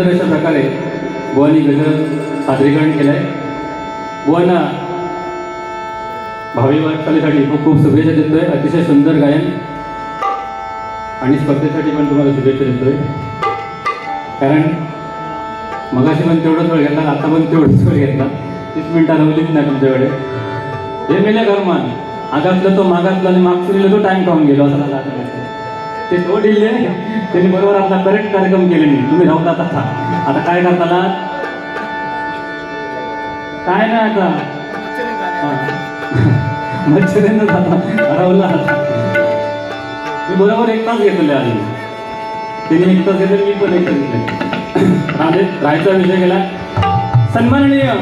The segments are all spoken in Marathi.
तर अशा प्रकारे बुवानी गजल सादरीकरण केलं आहे बुवांना भावी वाटचालीसाठी खूप खूप शुभेच्छा देतोय. अतिशय सुंदर गायन आणि स्पर्धेसाठी पण तुम्हाला शुभेच्छा देतोय. कारण मगाशी पण तेवढंच वेळ घेतला आता पण तेवढंच वेळ घेतला. तीस मिनटं रवलीच नाही तुमच्याकडे? हे मेल्या घरमान आगातलं तो मागातला आणि मागचं तो टाइम खाऊन गेलो असं मला आता. ते तो त्यांनी बरोबर आपला करेक्ट कार्यक्रम केले नाही. तुम्ही राहतात आता आता काय करताना काय नाही आता. मच्छरीनं जाता हरवला मी बरोबर एक तास घेतले आधी. तिने एक तास घेतले मी पण एक तास घेतले. राहते राहायचा विषय गेला सन्माननीय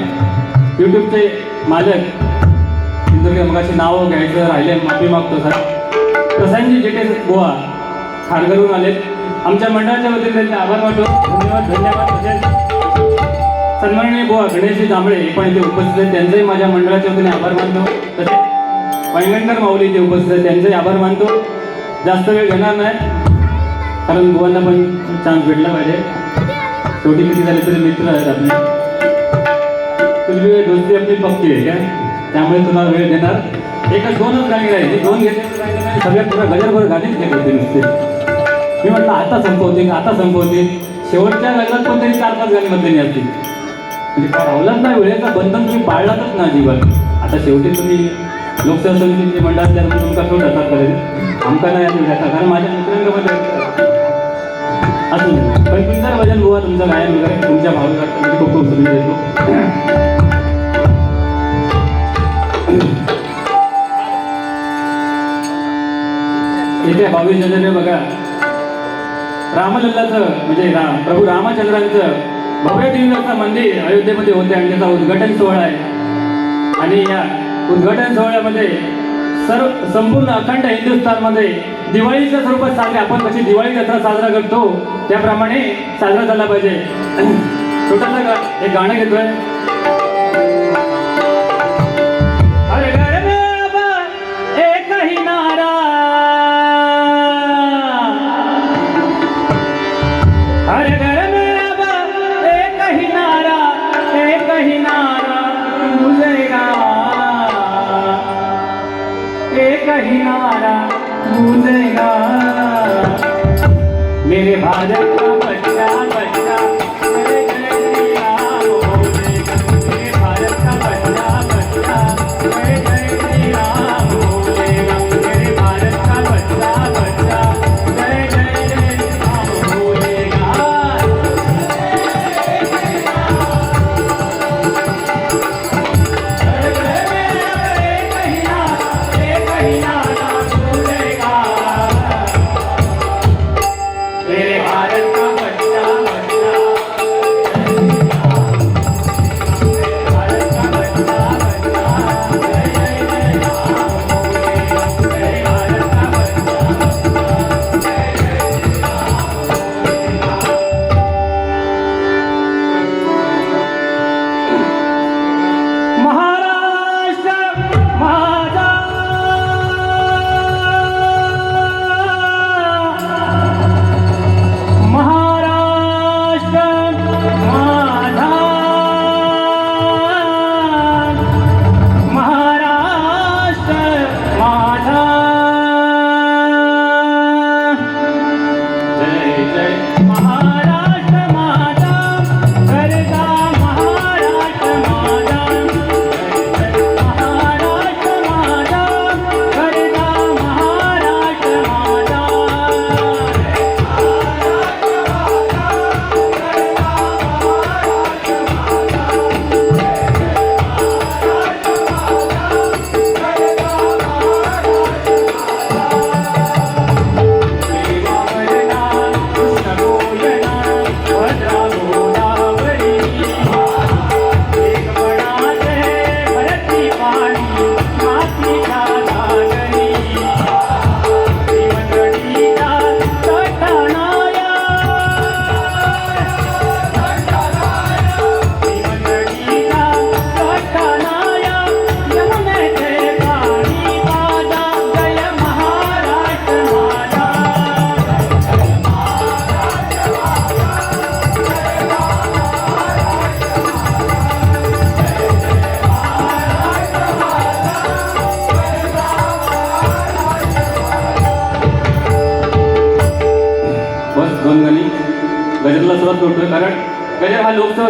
यूट्यूबचे मालक. सिंधुदुर्ग मगाशी नावं घ्यायचं राहिले. माफी मागतो सर प्रसादजी जेटे गोवा खारघरून आले आमच्या मंडळाच्या वतीने त्यांचे आभार मानतो. धन्यवाद धन्यवाद. तसेच सन्माननीय बुवा गणेशजी जांभळे पण इथे उपस्थित आहेत. त्यांचंही माझ्या मंडळाच्या वतीने आभार मानतो. तसेच पैंगणकर माऊली इथे उपस्थित आहेत. त्यांचंही आभार मानतो. जास्त वेळ घेणार नाही कारण बुवांना पण चान्स भेटला पाहिजे. शेवटी किती झाले तरी मित्र आहेत आपले. तुझी वेळ दोस्ती आपली पक्की आहे काय? त्यामुळे तुला वेळ देणार. एकच दोनच गाणी राहील दोन घेतले सगळ्यात पुरा गजरभर गाणीच घेतली नुसते. मी म्हटलं आता संपवते आता संपवते. शेवटच्या लग्नात पण तरी चार पाच गाणी मध्ये असतील. म्हणजे काय रावलाच नाही वेळेचं बंधन तुम्ही पाळलातच ना अजिबात. आता शेवटी तुम्ही लोकसेवा समितीचे मंडळात त्यानंतर तुमका शोध जातात करेल. आमका नाही अजून जाता कारण माझ्या मित्रांमध्ये अजून पण सुंदर भजन बुवा तुमचं गायन वगैरे तुमच्या भावी वाटतं? खूप खूप शुभेच्छा देतो येत्या बावीस जानेवारी बघा. रामलल्लाचं म्हणजे राम प्रभू रामचंद्रांचं भव्य दिव्याचं मंदिर अयोध्येमध्ये होते आणि त्याचा उद्घाटन सोहळा आहे. आणि या उद्घाटन सोहळ्यामध्ये सर्व संपूर्ण अखंड हिंदुस्थानमध्ये दिवाळीच्या स्वरूपात साजरे आपण कशी दिवाळी जत्रा साजरा करतो त्याप्रमाणे साजरा झाला पाहिजे. छोटासा गा एक गाणं घेतोय.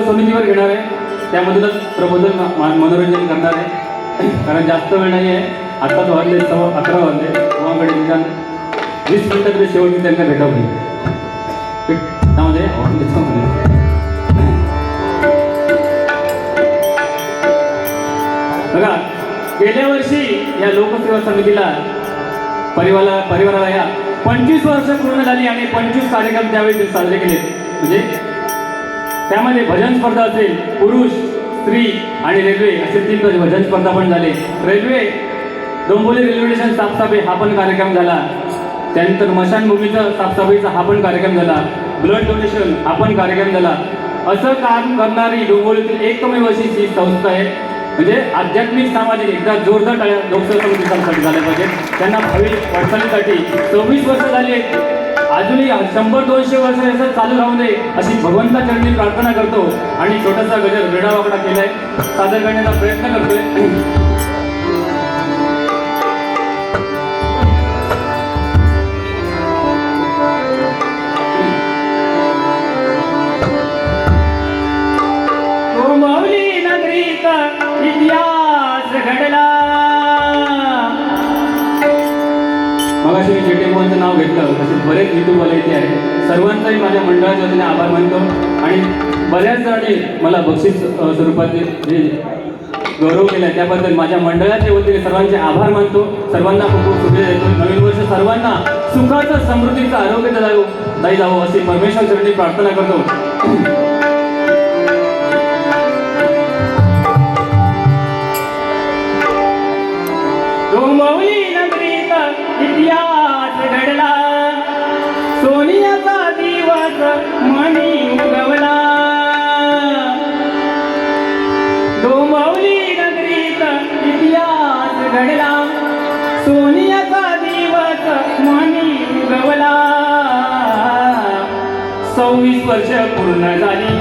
समितीवर घेणार आहे. त्यामधूनच प्रबोधन मनोरंजन करणार आहे. कारण जास्त वेळ नाही आहे. आत्ताच वाजले सव्वा अकरा वाजले. तेव्हाकडे निदान वीस मिनिटं तरी शेवटी त्यांना भेटावली. त्यामध्ये बघा गेल्या वर्षी या लोकसेवा समितीला परिवाराला परिवाराला या पंचवीस वर्ष पूर्ण झाली आणि पंचवीस कार्यक्रम त्यावेळी साजरे केले म्हणजे त्यामध्ये भजन स्पर्धा असेल पुरुष स्त्री आणि रेल्वे असे तीन भजन स्पर्धा पण झाले. रेल्वे डोंबोली रेल्वे स्टेशन साफसफाई हा पण कार्यक्रम झाला. त्यानंतर मशानभूमीचा साफसफाईचा हा पण कार्यक्रम झाला. ब्लड डोनेशन हा पण कार्यक्रम झाला. असं काम करणारी डोंबोलीतील एकमेव अशी ही संस्था आहे. म्हणजे आध्यात्मिक सामाजिक एकदा जोरदार टाळ्या लोकसभा झाल्या पाहिजे त्यांना भावी वाटचालीसाठी सव्वीस वर्ष झाली आहेत. अजूनही शंभर दोनशे वर्ष याचं चालू राहू दे अशी भगवंता चरणी प्रार्थना करतो. आणि छोटासा गजर वेडावाकडा केलाय. सादर करण्याचा प्रयत्न करतोय. मगाशी मी जेटे मोहनचं नाव घेतलं तसेच बरेच युट्यूबवाले इथे आहेत. सर्वांचाही माझ्या मंडळाच्या वतीने आभार मानतो. आणि बऱ्याच जणांनी मला बक्षीस स्वरूपाचे स्वरूपात जे जे गौरव केला त्याबद्दल माझ्या मंडळाच्या वतीने सर्वांचे आभार मानतो. सर्वांना खूप खूप शुभेच्छा देतो. नवीन वर्ष सर्वांना सुखाचं समृद्धीचं आरोग्य जावं दाई जावं अशी परमेश्वर चरणी प्रार्थना करतो. सव्वीस वर्ष पूर्ण झाली.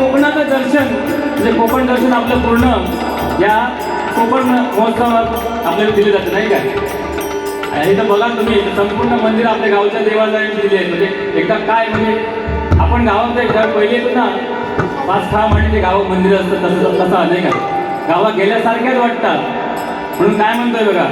कोकणाचं दर्शन म्हणजे कोकण दर्शन आपलं पूर्ण या कोकण महोत्सवात आपल्याला दिले जाते नाही काय आणि इथं बघा तुम्ही संपूर्ण मंदिर आपल्या गावच्या देवाला दिले आहेत म्हणजे एकदा काय म्हणजे आपण गावात एकदा घर पहिले येतो ना पाच सहा म्हणजे ते गाव मंदिर असतं तसं तसं नाही का? गावात गेल्यासारख्याच वाटतात. म्हणून काय म्हणतोय बघा?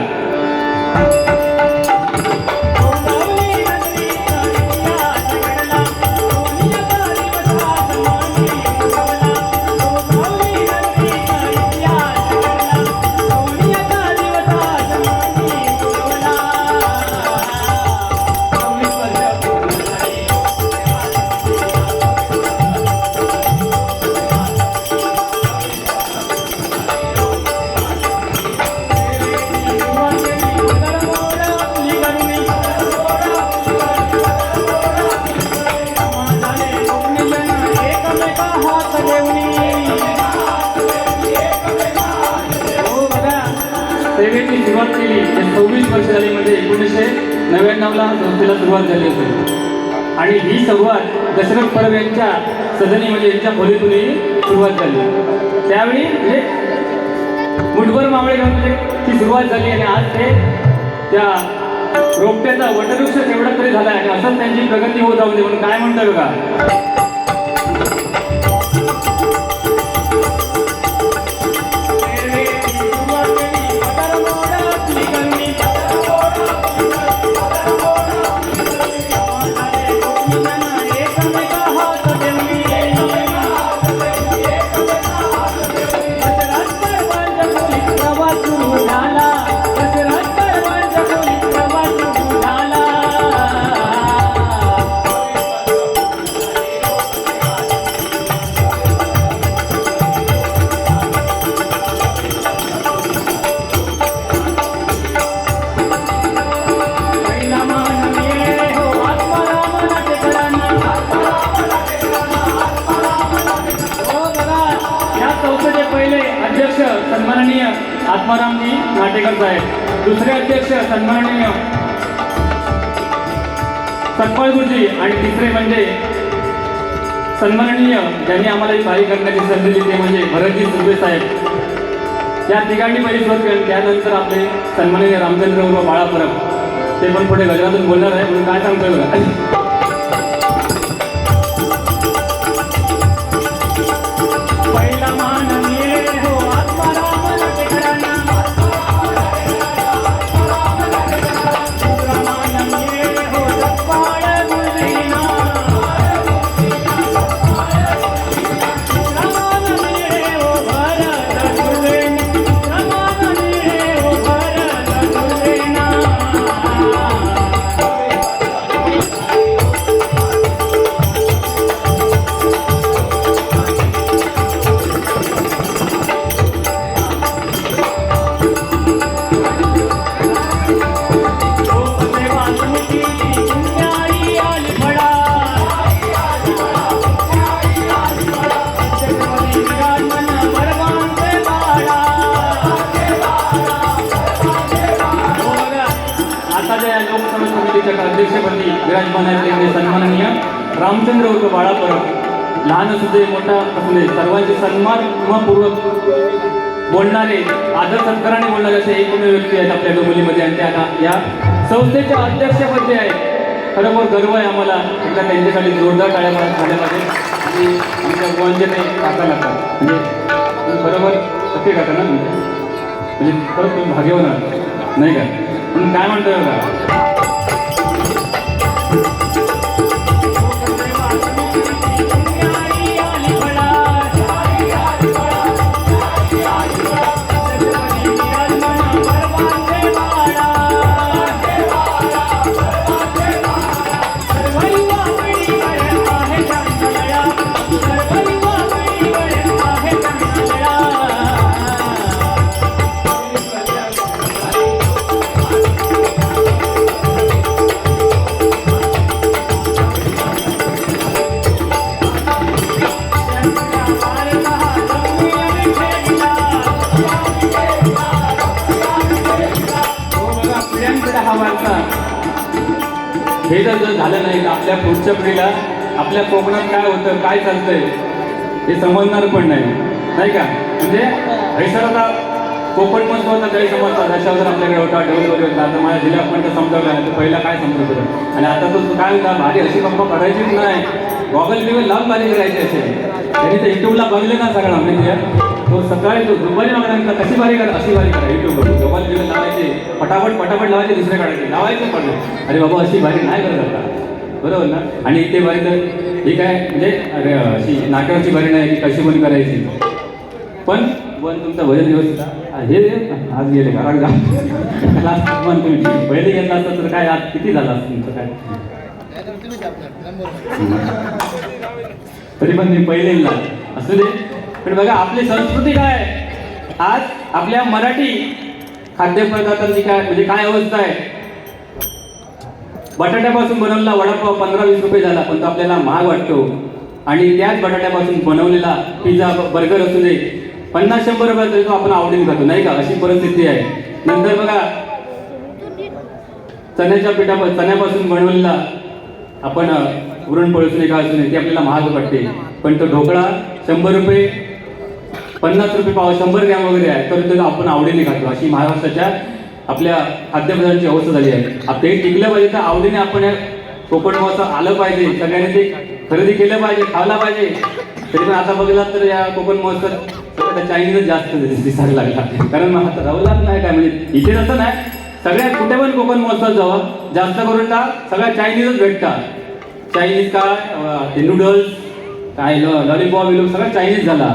एकोणीसशे नव्याण्णवला संस्थेला सुरुवात झाली होती. आणि ही सुरुवात दशरथ परब यांच्या सदनी म्हणजे यांच्या खोलीतूनही सुरुवात झाली. त्यावेळी म्हणजे मुठभर मावळे म्हणजे ती सुरुवात झाली आणि आज ते त्या रोपट्याचा वटवृक्ष तेवढा तरी झाला आणि असंच त्यांची प्रगती होत जाऊ दे म्हणून काय म्हणतोय बघा? ज्यांनी आम्हाला ही पारी करण्याची संधी दिली ते म्हणजे भरतजी सुर्वे साहेब. या तिघांनी पहिली सुरुवात केली. त्यानंतर आपले सन्माननीय रामचंद्र उर्फ बाळा परब ते पण पुढे गजरातून बोलणार आहे म्हणून काय सांगतोय बघा. विराजमान आहेत त्यांचे सन्माननीय रामचंद्र होतो बाळापूर. लहान असू दे मोठा असू दे सर्वांचे पूर्वक बोलणारे आदर सत्काराने बोलणारे असे एकमेव व्यक्ती आहेत आपल्या डोंबिवलीमध्ये आणि त्या आता या संस्थेच्या अध्यक्षपदी आहेत. खरोखर गर्व आहे आम्हाला. एकदा त्यांच्यासाठी जोरदार टाळ्या मारा- आणि आमच्या गुवांचे काका लागतात. म्हणजे बरोबर सत्य काका ना म्हणजे खरंच तुम्ही भाग्यवान नाही का? म्हणून काय म्हणतोय का तर आपल्या पिढीला आपल्या कोकणात काय होतं काय चालतंय हे समजणार पण नाही. नाही का? म्हणजे हैसर आता कोकण महत्त्वाचा गैरसमजता त्याच्यावर आपल्याकडे होता डेव्हलपरी होता. आता माझ्या जिल्ह्यात पण तर समजावलं आहे तर पहिला काय समजत होतं? आणि आता तो काय होता भारी अशी गप्पा करायचीच नाही. गॉगल बिगल लांब भारी करायची असे. त्यांनी ते युट्यूबला बघले ना सगळं म्हणजे तो सकाळी तो दुपारी बघल्यानंतर कशी बारी करा अशी बारी करा युट्यूबवर गॉगल बिगल लावायचे पटापट पटापट लावायचे दुसरे काढायचे. लावायचं पडले. अरे बाबा अशी बारी नाही करत आता. बरोबर ना? आणि इथे बारी तर ही काय म्हणजे अरे अशी नाट्यावरची बारी नाही की कशी पण करायची. पण पण तुमचं भजन व्यवस्थित हे आज गेले का? लास्ट पण तुम्ही पहिले घेतला असतं तर काय आज किती झालं असतं तुमचं काय? तरी पण मी पहिले असू दे. पण बघा आपली संस्कृती काय आज आपल्या मराठी खाद्यपदार्थांची काय म्हणजे काय अवस्था आहे? बटाट्यापासून बनवलेला वडापाव पंधरा वीस रुपये झाला पण तो आपल्याला महाग वाटतो. आणि त्याच बटाट्यापासून बनवलेला पिझ्झा बर्गर असू दे पन्नास शंभर रुपये तरी तो आपण आवडीने खातो नाही का? अशी परिस्थिती आहे. नंतर बघा चण्याच्या पिठापासून चण्यापासून बनवलेला आपण अ, पुरणपोळी असू असून का असू नये ती आपल्याला महाग वाटते. पण तो ढोकळा शंभर रुपये पन्नास रुपये पाव शंभर ग्रॅम वगैरे आहे तर तो आपण आवडीने खातो. अशी महाराष्ट्राच्या आपल्या खाद्यपदार्थांची अवस्था झाली आहे. आता हे टिकलं पाहिजे तर आवडीने आपण या कोकण महोत्सव आलं पाहिजे. सगळ्यांनी ते खरेदी केलं पाहिजे खाल्ला पाहिजे. तरी पण आता बघितला तर या कोकण महोत्सव चायनीजच जास्त दिसायला लागला. कारण मग आता राहुलाच नाही काय? म्हणजे इथे असं नाही. सगळ्यात कुठे पण कोकण महोत्सव जावं. जास्त करून का सगळ्या चायनीजच भेटतात. चायनीज काय? ते नूडल्स काय लॉलीपॉप विलॉप सगळं चायनीज झाला.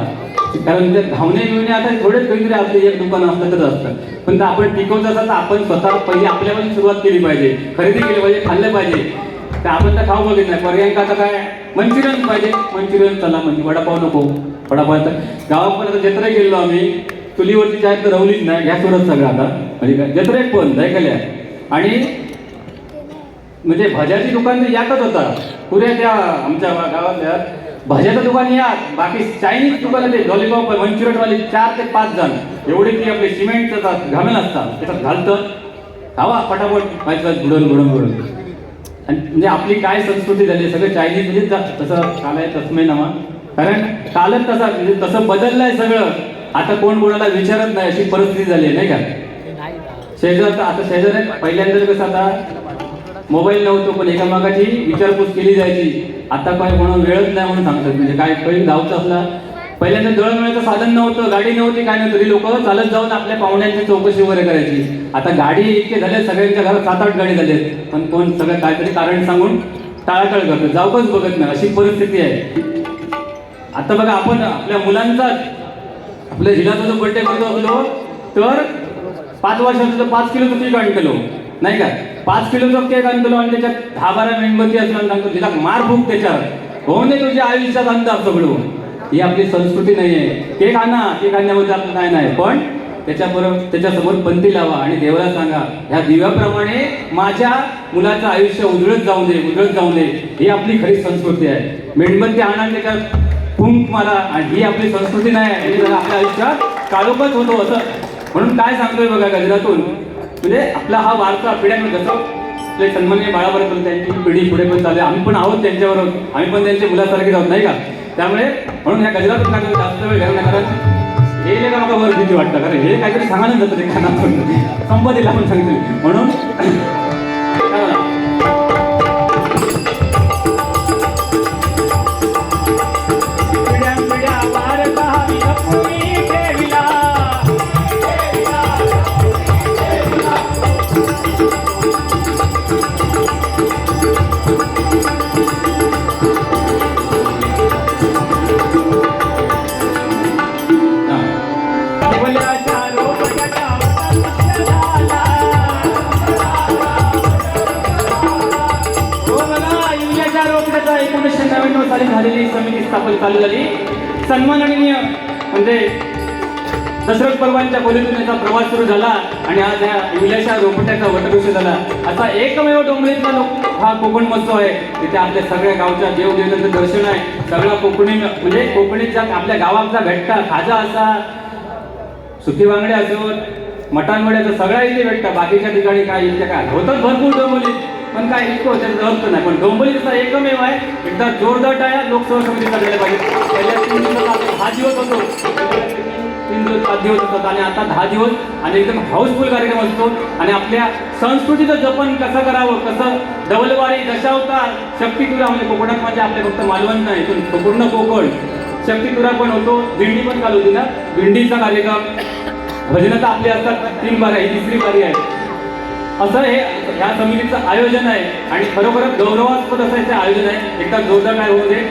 कारण ते धावणे बिवणे आता थोडेच कधीतरी आपले एक दुकान असतं तर असतं पण ते आपण टिकवत असतात आपण स्वतः पहिले आपल्यापासून सुरुवात केली पाहिजे. खरेदी केली पाहिजे खाल्लं पाहिजे. तर आपण तर खाऊ बघित नाही. पर्यंत आता काय? मंचुरियन पाहिजे. मंचुरियन चला म्हणजे वडापाव नको. वडापाव तर गावात पण आता जत्रा गेलो आम्ही. चुलीवरची चाय तर रवलीच नाही. गॅसवरच सगळं आता. म्हणजे काय? जत्रेत पण जायकल्या आणि म्हणजे भाज्याची दुकान तर यातच होता. पुऱ्या त्या आमच्या गावातल्या भाज्याचं दुकान या. बाकी चायनीज दुकान ते लॉलीपॉप मंचुरियनवाले चार ते पाच जण. एवढे ती आपले सिमेंटचं घामेल असतात. त्याच्यात घालतं. खावा पटापट. माझ्या बुडून बुडून बुडून आणि म्हणजे आपली काय संस्कृती झाली सगळं चायनीज म्हणजे तसं काल आहे तस्मै नमा कारण कालच तसा म्हणजे तसं बदललंय सगळं. आता कोण कोणाला विचारत नाही अशी परिस्थिती झाली आहे नाही का? शेजार आता शेजार आहे पहिल्यांदा कसं आता मोबाईल नव्हतो पण एकामेकाची विचारपूस केली जायची. आता काय म्हणून वेळच नाही म्हणून सांगतात. म्हणजे काय पहिले धावचं असला पहिल्यांदा दळणवळणाचं साधन नव्हतं गाडी नव्हती काय नव्हतं. तरी लोक चालत जाऊन आपल्या पाहुण्यांची चौकशी वगैरे करायची. आता गाडी इतके झाले सगळ्यांच्या घरात सात आठ गाडी झाले पण कोण सगळं काहीतरी कारण सांगून टाळाटाळ करतो. जाऊकच बघत नाही. अशी परिस्थिती आहे. आता बघा आपण आपल्या मुलांचा आपल्या झिलाचा जो बर्थडे करतो असलो तर पाच वर्षाचं पाच पाच तुम्ही केक केलो नाही का? पाच किलोचा केक आणतो आणि त्याच्यात दहा बारा मेणबत्ती असणार सांगतो तिला मार भूक त्याच्यावर. होऊन नाही तुझ्या आयुष्यात अंदाज सगळं. ही आपली संस्कृती नाही आहे. केक आणा केक आणण्यामध्ये आपलं नाही नाही. पण त्याच्याबरोबर त्याच्यासमोर पंती लावा आणि देवाला सांगा ह्या दिव्याप्रमाणे माझ्या मुलाचं आयुष्य उजळत जाऊ दे उजळत जाऊ दे. ही आपली खरी संस्कृती आहे. मेणबत्ती आणा त्याच्यात फुंक मारा. आणि ही आपली संस्कृती नाही आहे. आपल्या आयुष्यात काळोखच होतो असं. म्हणून काय सांगतोय बघा गजरातून? म्हणजे आपला हा वारसा पिढ्यामध्ये जसं आपले सन्माननीय बाळापर्यंत त्यांची पिढी पुढे पण चालू आम्ही पण आहोत त्यांच्यावर. आम्ही पण त्यांच्या मुलासारखेच आहोत नाही का? त्यामुळे म्हणून ह्या गजरात जास्त वेळ घ्यायला कारण हे नाही का मला वर भीती वाटतं. कारण हे काहीतरी सांगायला जातं ते कानातून संपत्तीला पण सांगितलं. म्हणून स्थापन चालू झाली. सन्माननीय म्हणजे दशरथ परवांच्या खोलीतून याचा प्रवास सुरू झाला आणि आज ह्या इंग्लंडच्या रोपट्याचा वटवृक्ष झाला. असा एकमेव डोंगरीतला लोक हा कोकण महोत्सव आहे. तिथे आपल्या सगळ्या गावच्या देवदेवतांचं दर्शन आहे. सगळा कोकणी म्हणजे कोकणीच्या आपल्या गावाचा भेटता खाजा असा सुकी बांगड्या असोत मटांवड्याचं सगळ्या इथे भेटतं बाकीच्या ठिकाणी काय इथे काय? होतच भरपूर डोंबोली पण काय इतकं त्याचं अर्थ नाही. पण डोंबलीचा एकमेव आहे. एकदा जोरदार टाळ्या लोकसभा समितीचा झाल्या पाहिजे. पहिल्या तीन दिवसात आपण दहा दिवस होतो. तीन दिवस पाच दिवस होतात. आणि आता दहा दिवस आणि एकदम हाऊसफुल कार्यक्रम असतो. आणि आपल्या संस्कृतीचं जपन कसं करावं कसं डबलवारी दशावतार तुला म्हणजे कोकणात म्हणजे आपल्या फक्त मालवण नाही पण पूर्ण कोकण. शक्तीतुरा पण होतो दिंडी पण चालू होती ना. दिंडीचा कार्यक्रम. भजनाचा आपली आपले असतात तीन बारी ही तिसरी बारी आहे. असं हे ह्या समितीचं आयोजन आहे आणि खरोखरच गौरवास्पद असं याचं आयोजन आहे. एकदा जोरदार काय होऊ दे.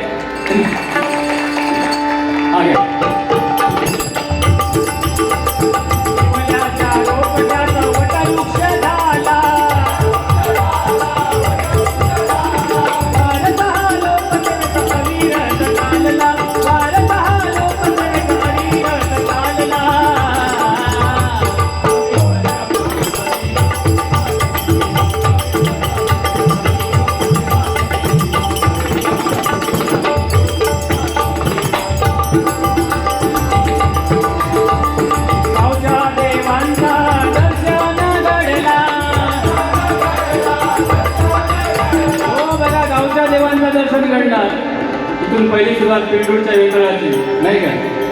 सुरुवात पिंडूरच्या वेतळाची नाही का?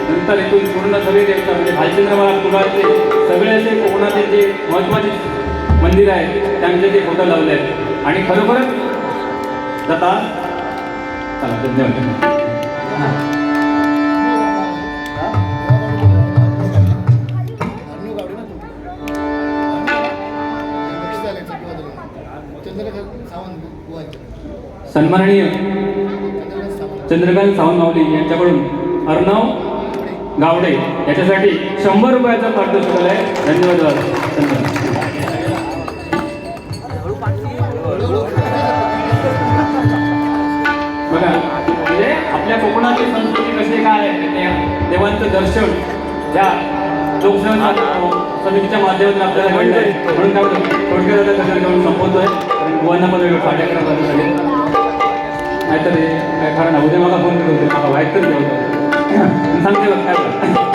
नंतर इथून पूर्ण सगळे देवता म्हणजे भालचंद्रमाला कुलारचे सगळे असे कोकणातले जे महत्त्वाचे मंदिर आहे त्यांचे ते फोटो लावले आहेत. आणि खरोखरच जाता चला धन्यवाद. सन्माननीय चंद्रकांत सावंत यांच्याकडून अर्णव गावडे याच्यासाठी शंभर रुपयाचा पारितोषिक आहे. धन्यवाद धन्यवाद. बघा म्हणजे आपल्या कोकणातली संस्कृती कशी काय आहे देवांचं दर्शन या लोकसेवा समितीच्या माध्यमातून आपल्याला घडलं आहे म्हणून काय होतं, थोडक्यात आता कचरा घेऊन संपवतोय? कारण बुवांना पण नाहीतर हे काय कारण उद्या मला फोन करून म्हाका वायट करून सांगते बघ काय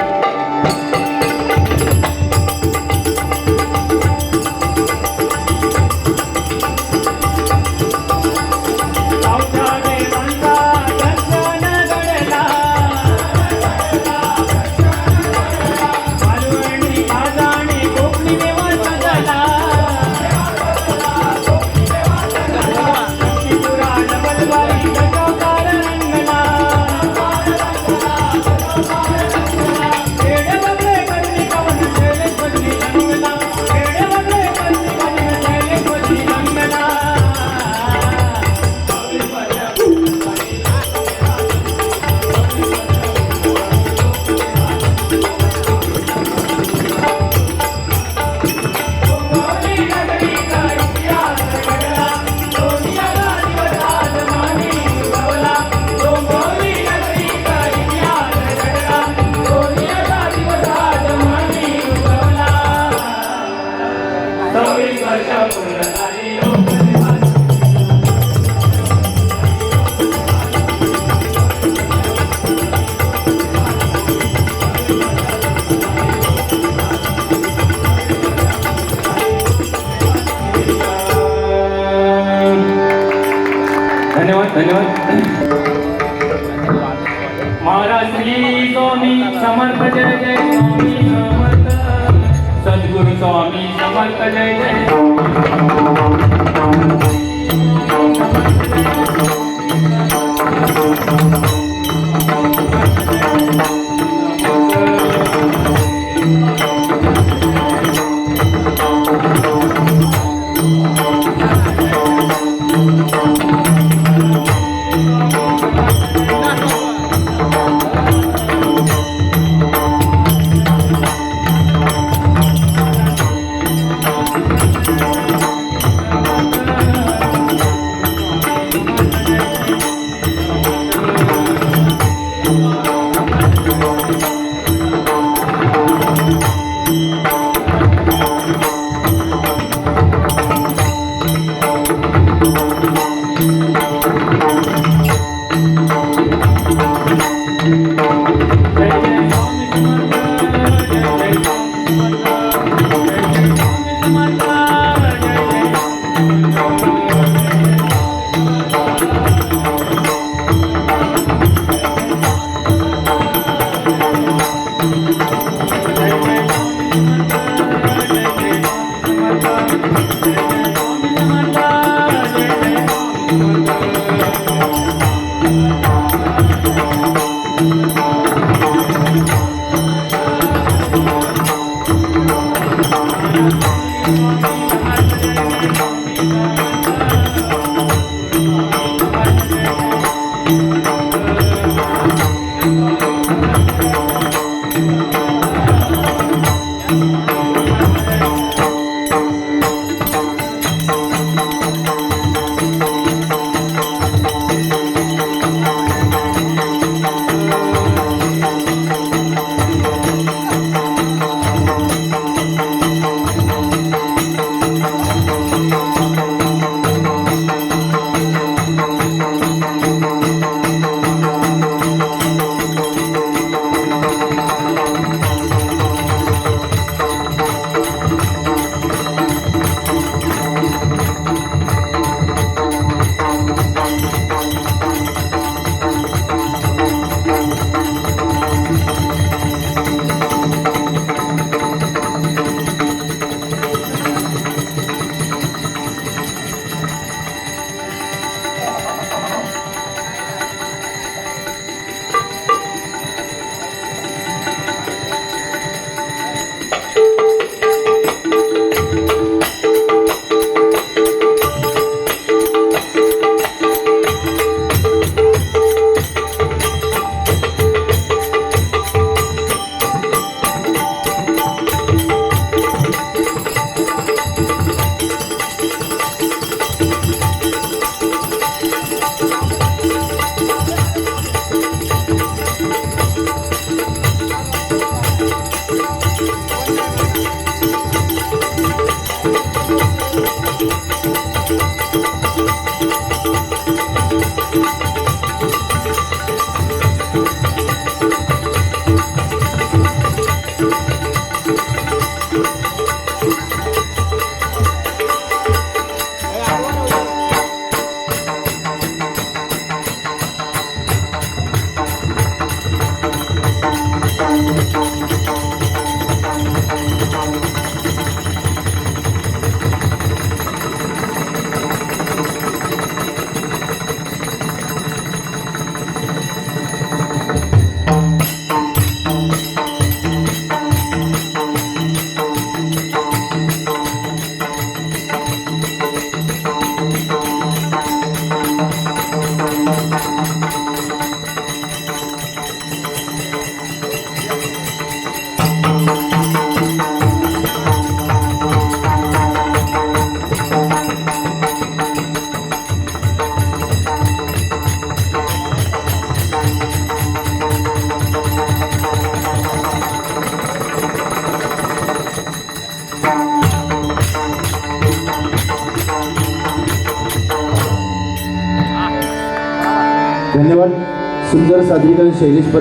धन्यवाद सुंदर सादरीकरण शैलेश